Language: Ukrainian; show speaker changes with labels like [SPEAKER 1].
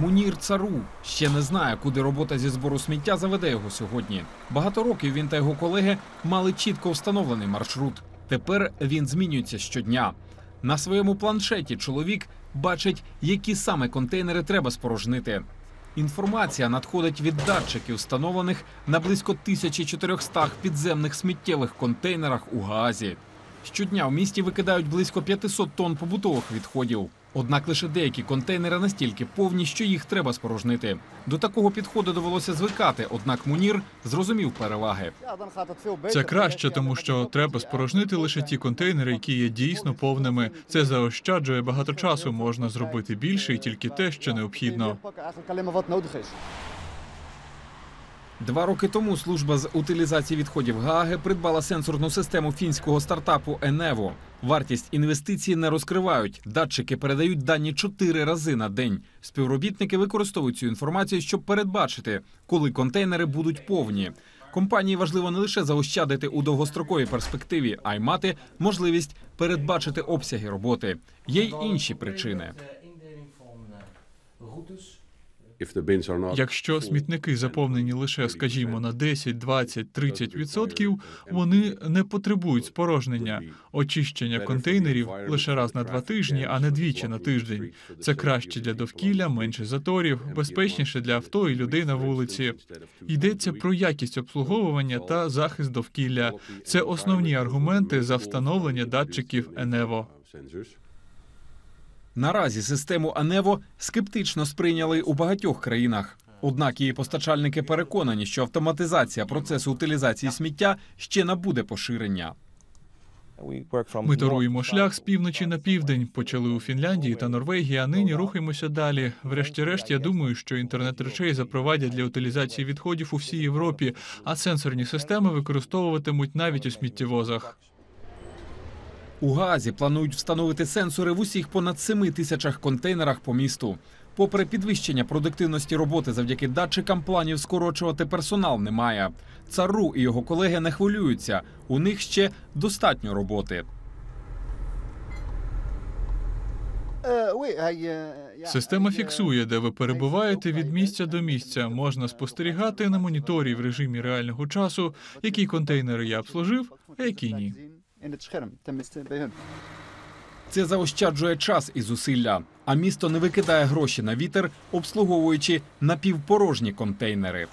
[SPEAKER 1] Мунір Цару ще не знає, куди робота зі збору сміття заведе його сьогодні. Багато років він та його колеги мали чітко встановлений маршрут. Тепер він змінюється щодня. На своєму планшеті чоловік бачить, які саме контейнери треба спорожнити. Інформація надходить від датчиків, встановлених на близько 1400 підземних сміттєвих контейнерах у Гаазі. Щодня в місті викидають близько 500 тонн побутових відходів. Однак лише деякі контейнери настільки повні, що їх треба спорожнити. До такого підходу довелося звикати, однак Мунір зрозумів переваги.
[SPEAKER 2] Це краще, тому що треба спорожнити лише ті контейнери, які є дійсно повними. Це заощаджує багато часу. Можна зробити більше і тільки те, що необхідно.
[SPEAKER 1] Два роки тому служба з утилізації відходів Гааги придбала сенсорну систему фінського стартапу Енево. Вартість інвестицій не розкривають. Датчики передають дані чотири рази на день. Співробітники використовують цю інформацію, щоб передбачити, коли контейнери будуть повні. Компанії важливо не лише заощадити у довгостроковій перспективі, а й мати можливість передбачити обсяги роботи. Є й інші причини.
[SPEAKER 2] Якщо смітники заповнені лише, скажімо, на 10, 20, 30 відсотків, вони не потребують спорожнення. Очищення контейнерів лише раз на два тижні, а не двічі на тиждень. Це краще для довкілля, менше заторів, безпечніше для авто і людей на вулиці. Йдеться про якість обслуговування та захист довкілля. Це основні аргументи за встановлення датчиків Енево.
[SPEAKER 1] Наразі систему Анево скептично сприйняли у багатьох країнах. Однак її постачальники переконані, що автоматизація процесу утилізації сміття ще набуде поширення.
[SPEAKER 2] Ми торуємо шлях з півночі на південь. Почали у Фінляндії та Норвегії, а нині рухаємося далі. Врешті-решт, я думаю, що інтернет речей запровадять для утилізації відходів у всій Європі, а сенсорні системи використовуватимуть навіть у сміттєвозах.
[SPEAKER 1] У Газі планують встановити сенсори в усіх понад 7 тисячах контейнерах по місту. Попри підвищення продуктивності роботи завдяки датчикам, планів скорочувати персонал немає. Цару і його колеги не хвилюються. У них ще достатньо роботи.
[SPEAKER 2] Система фіксує, де ви перебуваєте від місця до місця. Можна спостерігати на моніторі в режимі реального часу, які контейнери я обслужив, а які ні.
[SPEAKER 1] Це заощаджує час і зусилля. А місто не викидає гроші на вітер, обслуговуючи напівпорожні контейнери.